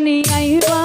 জানি আইবা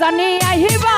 জানি আহিবা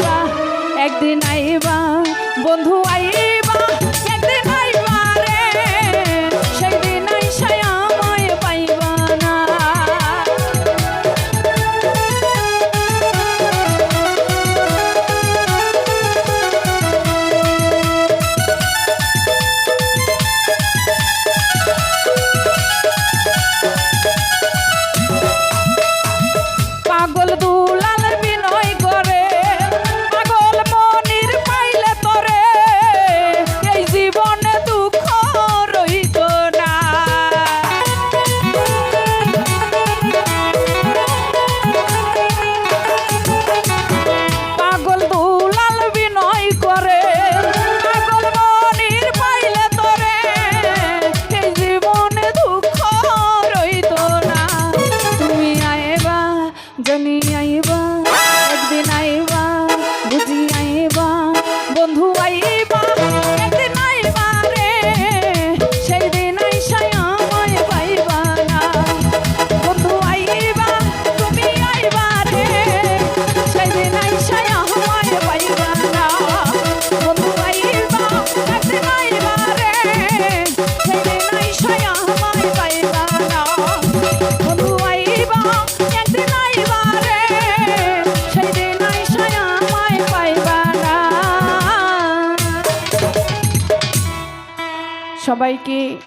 আইবা একদিন আইবা বন্ধু আইবা। সবাইকে